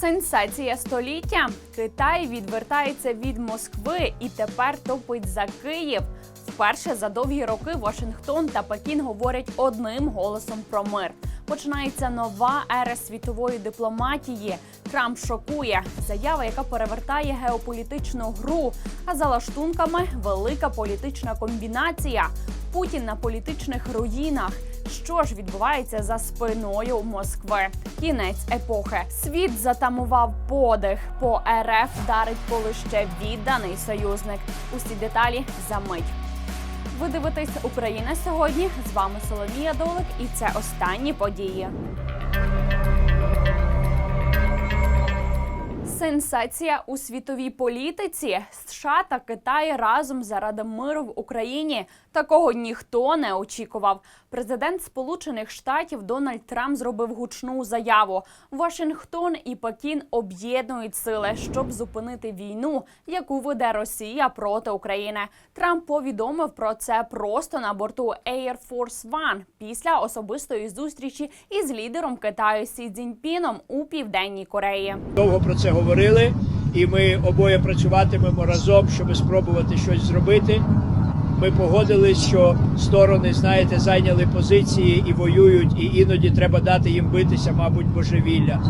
Сенсація століття. Китай відвертається від Москви і тепер топить за Київ. Вперше за довгі роки Вашингтон та Пекін говорять одним голосом про мир. Починається нова ера світової дипломатії. Трамп шокує заява, яка перевертає геополітичну гру. А за лаштунками велика політична комбінація. Путін на політичних руїнах. Що ж відбувається за спиною Москви? Кінець епохи. Світ затамував подих. По РФ вдарить коли ще відданий союзник. Усі деталі за мить. Ви дивитесь Україна сьогодні. З вами Соломія Долик, і це останні події. Сенсація у світовій політиці США та Китай разом заради миру в Україні. Такого ніхто не очікував. Президент Сполучених Штатів Дональд Трамп зробив гучну заяву. Вашингтон і Пекін об'єднують сили, щоб зупинити війну, яку веде Росія проти України. Трамп повідомив про це просто на борту Air Force One після особистої зустрічі із лідером Китаю Сі Цзіньпіном у південній Кореї. довго про це говорили, і ми обоє працюватимемо разом, щоб спробувати щось зробити. Ми погодились, що сторони, знаєте, зайняли позиції і воюють, і іноді треба дати їм битися, мабуть, божевілля.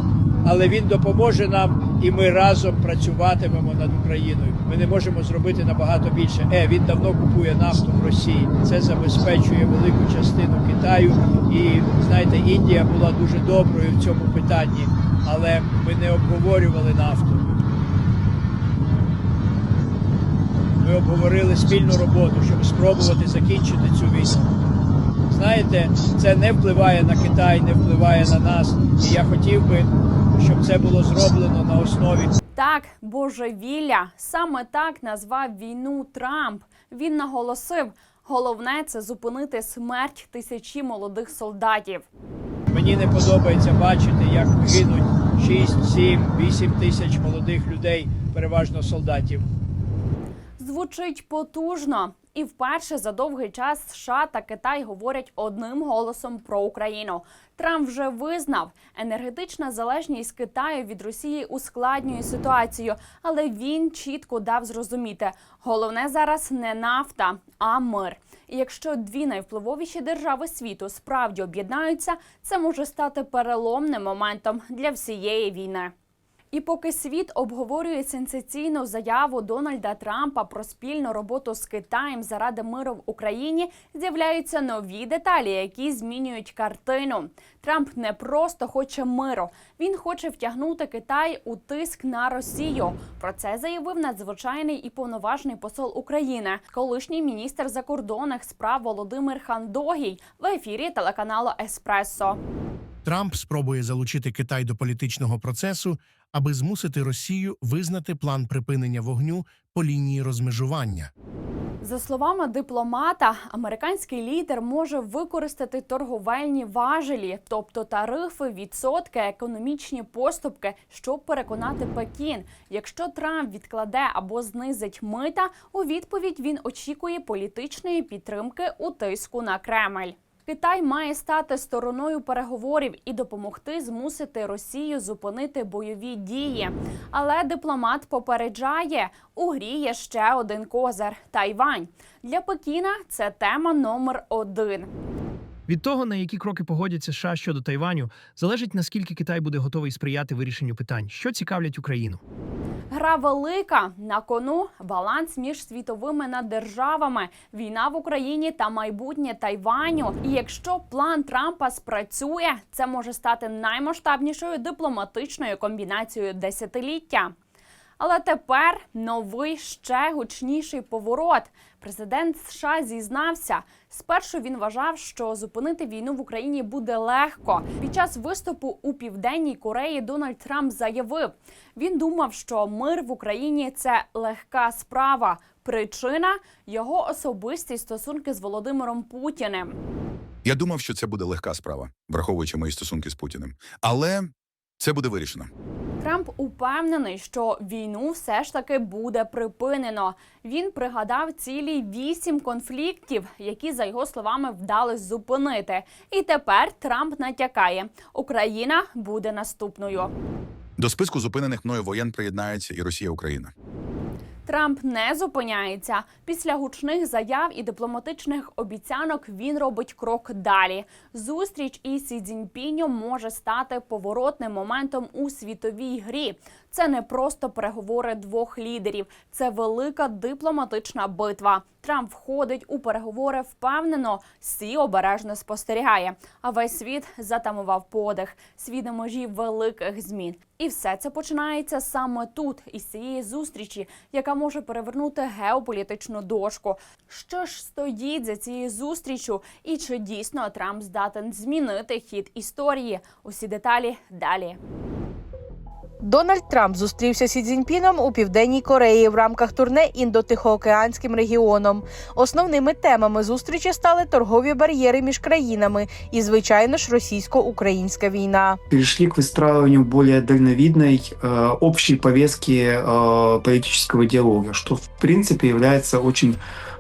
Але він допоможе нам, і ми разом працюватимемо над Україною. Ми не можемо зробити набагато більше. Е, він давно купує нафту в Росії. Це забезпечує велику частину Китаю. І знаєте, Індія була дуже доброю в цьому питанні, але ми не обговорювали нафту. Ми обговорили спільну роботу, щоб спробувати закінчити цю війну. Знаєте, це не впливає на Китай, не впливає на нас. І я хотів би, щоб це було зроблено на основі Так, божевілля. Саме так назвав війну Трамп. Він наголосив: головне це зупинити смерть тисячі молодих солдатів. Мені не подобається бачити, як гинуть 6, 7, 8 тисяч молодих людей, переважно солдатів. Звучить потужно. І вперше за довгий час США та Китай говорять одним голосом про Україну. Трамп вже визнав, енергетична залежність Китаю від Росії ускладнює ситуацію, але він чітко дав зрозуміти: головне зараз не нафта, а мир. І якщо дві найвпливовіші держави світу справді об'єднаються, це може стати переломним моментом для всієї війни. І поки світ обговорює сенсаційну заяву Дональда Трампа про спільну роботу з Китаєм заради миру в Україні, з'являються нові деталі, які змінюють картину. Трамп не просто хоче миру, він хоче втягнути Китай у тиск на Росію. Про це заявив надзвичайний і повноважний посол України, колишній міністр закордонних справ Володимир Хандогій в ефірі телеканалу Еспресо. Трамп спробує залучити Китай до політичного процесу, аби змусити Росію визнати план припинення вогню по лінії розмежування. За словами дипломата, американський лідер може використати торговельні важелі, тобто тарифи, відсотки, економічні поступки, щоб переконати Пекін. Якщо Трамп відкладе або знизить мита, у відповідь він очікує політичної підтримки у тиску на Кремль. Китай має стати стороною переговорів і допомогти змусити Росію зупинити бойові дії. Але дипломат попереджає, у грі є ще один козир Тайвань. Для Пекіна це тема номер один. Від того, на які кроки погодяться США щодо Тайваню, залежить наскільки Китай буде готовий сприяти вирішенню питань, що цікавлять Україну. Гра велика на кону баланс між світовими наддержавами, війна в Україні та майбутнє Тайваню. І якщо план Трампа спрацює, це може стати наймасштабнішою дипломатичною комбінацією десятиліття. Але тепер новий ще гучніший поворот. Президент США зізнався. Спершу він вважав, що зупинити війну в Україні буде легко. Під час виступу у південній Кореї Дональд Трамп заявив, він думав, що мир в Україні це легка справа. Причина його особисті стосунки з Володимиром Путіним. Я думав, що це буде легка справа, враховуючи мої стосунки з Путіним. Але це буде вирішено. Трамп упевнений, що війну все ж таки буде припинено. Він пригадав цілі вісім конфліктів, які за його словами вдалося зупинити. І тепер Трамп натякає, Україна буде наступною. До списку зупинених мною воєн приєднається і Росія Україна. Трамп не зупиняється. Після гучних заяв і дипломатичних обіцянок він робить крок далі. Зустріч із Сі Цзіньпінем може стати поворотним моментом у світовій грі. Це не просто переговори двох лідерів, це велика дипломатична битва. Трамп входить у переговори впевнено. Сі обережно спостерігає. А весь світ затамував подих. Світ на межі великих змін. І все це починається саме тут, із цієї зустрічі, яка може перевернути геополітичну дошку. Що ж стоїть за цією зустрічю, і чи дійсно Трамп здатен змінити хід історії? Усі деталі далі. Дональд Трамп зустрівся з Сі Цзіньпіном у південній Кореї в рамках турне індотихоокеанським регіоном. Основними темами зустрічі стали торгові бар'єри між країнами і, звичайно ж, російсько-українська війна. перешли к выстраиванию более дальновидной э, общей повестки э, политического диалога, что в принципе является очень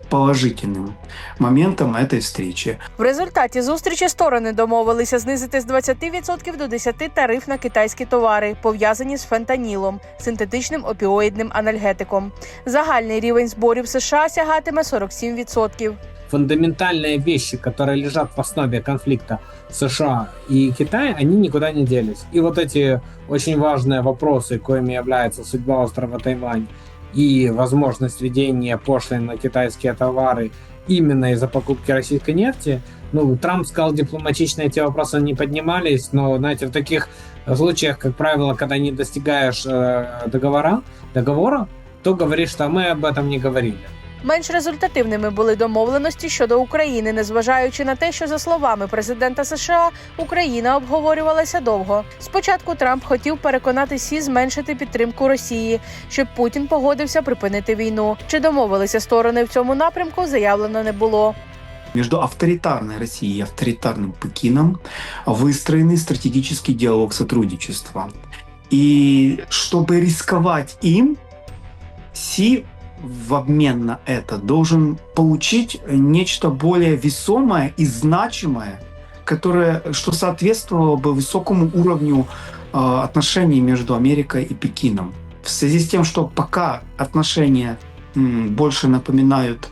положительным моментом этой встречи. В результаті зустрічі сторони домовилися знизити з 20% до 10% тариф на китайські товари, пов'язані з фентанілом, синтетичним опіоїдним анальгетиком. Загальний рівень зборів США сягатиме 47%. фундаментальные вещи, которые лежат в основе конфликта США и Китая, они никуда не делись. И вот эти очень важные вопросы, коими является судьба острова Тайвань и возможность введения пошлин на китайские товары именно из-за покупки российской нефти, ну, Трамп сказал дипломатично, эти вопросы не поднимались, но, знаете, в таких случаях, как правило, когда не достигаешь э, договора, договора, то говоришь, что мы об этом не говорили. Менш результативними були домовленості щодо України, незважаючи на те, що за словами президента США Україна обговорювалася довго. Спочатку Трамп хотів переконати Сі зменшити підтримку Росії, щоб Путін погодився припинити війну. Чи домовилися сторони в цьому напрямку? Заявлено не було. Между авторитарной Россией и авторитарным Пекином выстроенный стратегический диалог сотрудничества. И чтобы рисковать им, Си в обмен на это должен получить нечто более весомое и значимое, которое, что соответствовало бы высокому уровню э, отношений между Америкой и Пекином. В связи с тем, что пока отношения м, больше напоминают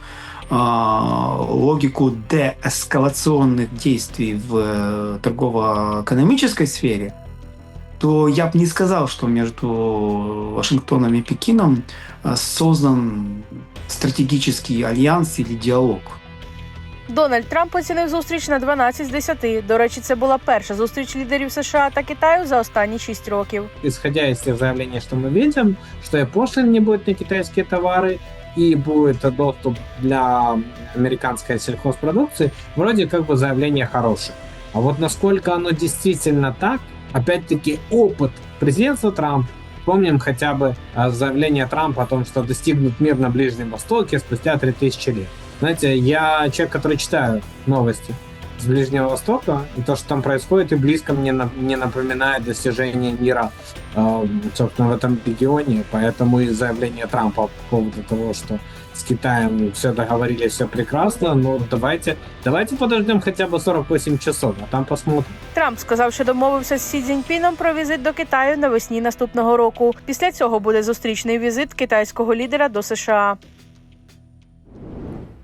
а, логику деэскалационных действий в э, торгово-экономической сфере, то я бы не сказал, что между Вашингтоном и Пекином э, создан стратегический альянс или диалог. Дональд Трамп оцінив зустріч на 12 з 10. До речі, це була перша зустріч лідерів США та Китаю за останні 6 років. исходя из тех заявлений, что мы видим, что и пошлин не будет на китайские товары, и будет доступ для американской сельхозпродукции, вроде как бы заявление хорошее. А вот насколько оно действительно так, опять-таки опыт президентства Трампа, помним хотя бы а, заявление Трампа о том, что достигнут мир на Ближнем Востоке спустя 3000 лет. Знаете, я человек, который читаю новости с Ближнего Востока, и то, что там происходит, и близко мне на- не напоминает достижение мира э, собственно, в этом регионе, поэтому и заявление Трампа по поводу того, что с Китаем все договорились, все прекрасно, но давайте, давайте подождем хотя бы 48 часов, а там посмотрим. Трамп сказав, що домовився з Сі Цзіньпіном про візит до Китаю навесні наступного року. Після цього буде зустрічний візит китайського лідера до США.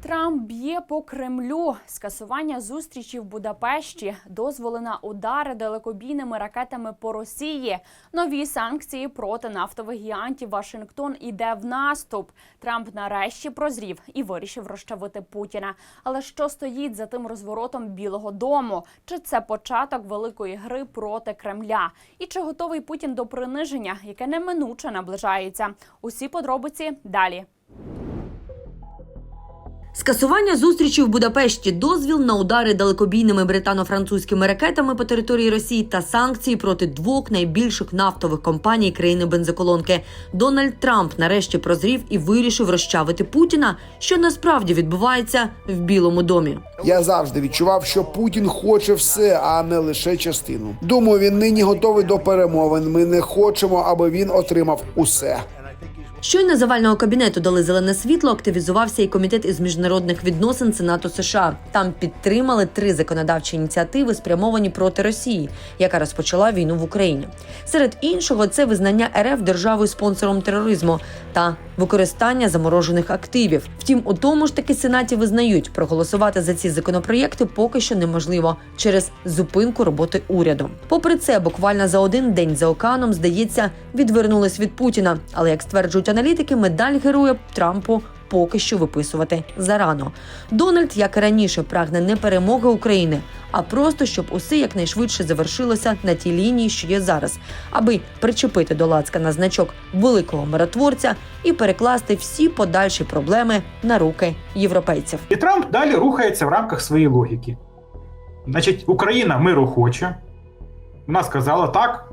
Трамп б'є по Кремлю. Скасування зустрічі в Будапешті, дозволи на удари далекобійними ракетами по Росії, нові санкції проти нафтових гігантів. Вашингтон іде в наступ. Трамп нарешті прозрів і вирішив розчавити Путіна. Але що стоїть за тим розворотом Білого Дому? Чи це початок великої гри проти Кремля? І чи готовий Путін до приниження, яке неминуче наближається? Усі подробиці далі. Скасування зустрічі в Будапешті, дозвіл на удари далекобійними британо-французькими ракетами по території Росії та санкції проти двох найбільших нафтових компаній країни бензоколонки. Дональд Трамп нарешті прозрів і вирішив розчавити Путіна, що насправді відбувається в Білому домі. Я завжди відчував, що Путін хоче все, а не лише частину. Думаю, він нині готовий до перемовин. Ми не хочемо, аби він отримав усе. Щойно завального кабінету дали зелене світло, активізувався і комітет із міжнародних відносин Сенату США. Там підтримали три законодавчі ініціативи, спрямовані проти Росії, яка розпочала війну в Україні. Серед іншого, це визнання РФ державою спонсором тероризму та використання заморожених активів. Втім, у тому ж таки сенаті визнають, проголосувати за ці законопроєкти поки що неможливо через зупинку роботи уряду. Попри це, буквально за один день за океаном, здається, відвернулись від Путіна. Але як стверджують аналітики, медаль героя Трампу. Поки що виписувати зарано. Дональд, як і раніше, прагне не перемоги України, а просто щоб усе якнайшвидше завершилося на тій лінії, що є зараз, аби причепити до лацка на значок великого миротворця і перекласти всі подальші проблеми на руки європейців. І Трамп далі рухається в рамках своєї логіки. Значить, Україна миру хоче. Вона сказала так,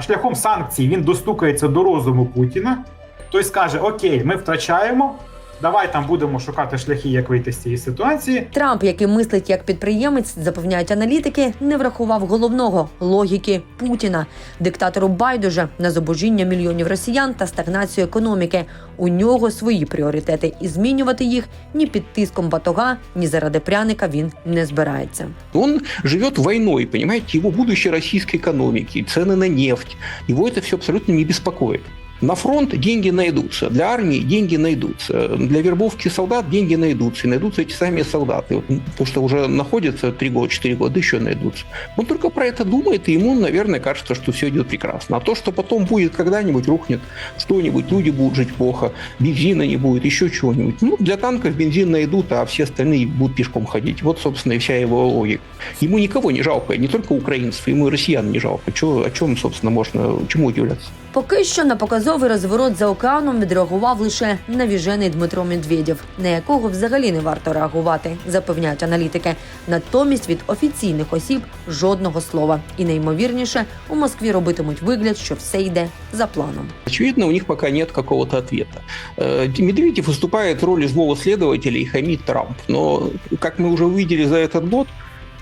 шляхом санкцій він достукається до розуму Путіна. Той скаже: Окей, ми втрачаємо. Давай там будемо шукати шляхи, як вийти з цієї ситуації. Трамп, який мислить як підприємець, запевняють аналітики, не врахував головного логіки Путіна, диктатору байдуже на зубожіння мільйонів росіян та стагнацію економіки. У нього свої пріоритети, і змінювати їх ні під тиском батога, ні заради пряника він не збирається. Он живет войной, понимаете, его будущее российской экономики, цены на нефть, его это все абсолютно не беспокоит. На фронт деньги найдутся, для армии деньги найдутся, для вербовки солдат деньги найдутся, и найдутся эти сами солдаты. Вот, То, что уже находятся 3 года, 4 года, еще найдутся. Он только про это думает, и ему, наверное, кажется, что все идет прекрасно. А то, что потом будет когда-нибудь рухнет что-нибудь, люди будут жить плохо, бензина не будет, еще чего-нибудь. Ну, для танков бензин найдут, а все остальные будут пешком ходить. Вот, собственно, и вся его логика. Ему никого не жалко, не только украинцев, ему и россиян не жалко. Чего, о чем, собственно, можно, чему удивляться? Поки що на показовий розворот за океаном відреагував лише навіжений Дмитро Медведєв, на якого взагалі не варто реагувати, запевняють аналітики. Натомість від офіційних осіб жодного слова. І найімовірніше у Москві робитимуть вигляд, що все йде за планом. Очевидно, у них пока нет какого-то ответа. Э, Медведев выступает в роли злого следователя и хамит Трамп. Но, как мы уже увидели за этот год,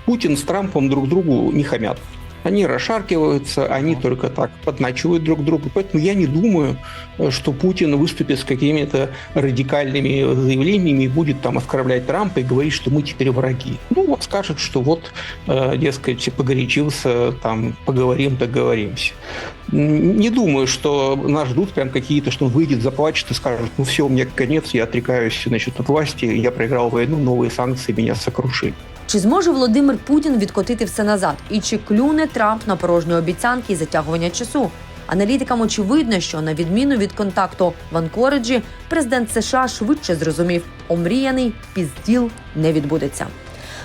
Путин с Трампом друг другу не хамят. Они расшаркиваются, они только так подначивают друг друга. Поэтому я не думаю, что Путин выступит с какими-то радикальными заявлениями и будет там оскорблять Трампа и говорить, что мы теперь враги. Ну, вот скажет, что вот, э, дескать, погорячился, там, поговорим, договоримся. Не думаю, что нас ждут прям какие-то, что он выйдет, заплачет и скажет, ну все, у меня конец, я отрекаюсь значит, от власти, я проиграл войну, новые санкции меня сокрушили. Чи зможе Володимир Путін відкотити все назад? І чи клюне Трамп на порожні обіцянки і затягування часу? Аналітикам очевидно, що на відміну від контакту в Анкориджі, президент США швидше зрозумів, омріяний пізділ не відбудеться.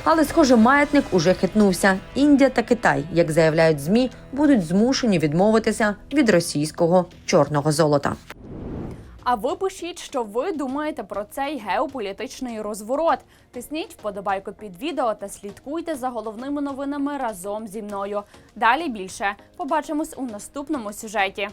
Але, схоже, маятник уже хитнувся. Індія та Китай, як заявляють змі, будуть змушені відмовитися від російського чорного золота. А ви пишіть, що ви думаєте про цей геополітичний розворот. Тисніть вподобайку під відео та слідкуйте за головними новинами разом зі мною. Далі більше побачимось у наступному сюжеті.